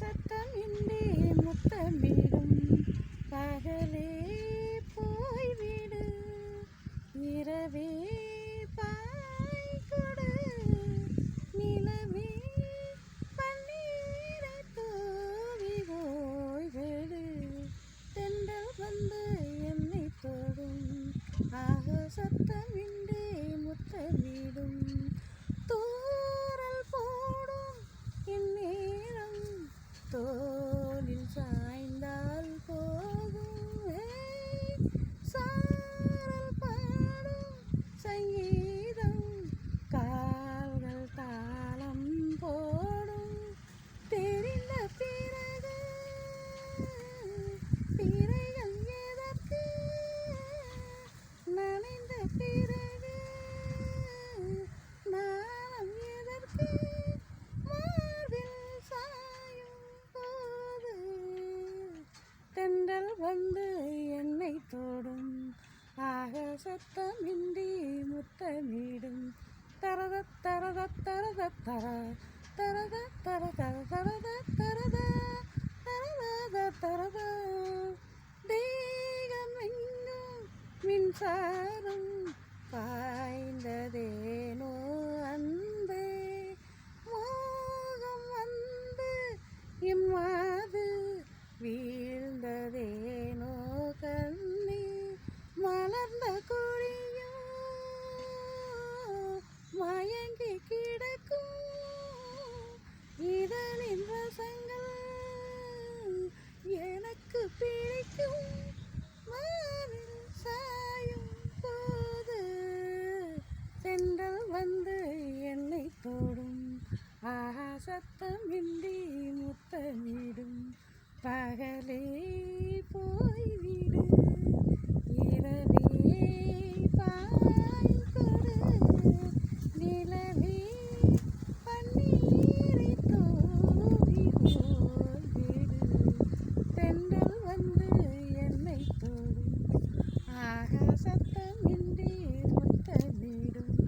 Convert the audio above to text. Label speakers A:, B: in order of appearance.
A: சத்தம் இந்த வந்து என்னை தோடும். ஆக சத்தமின்றி முத்தமிடும். தரத தரத தரத தர தரத தர தர தரத தரத தரத தரத. தேகமெங்கும் மின்சாரம் பாய்ந்ததே. സത്തമിന്തി മുത്തമിടും പകലേ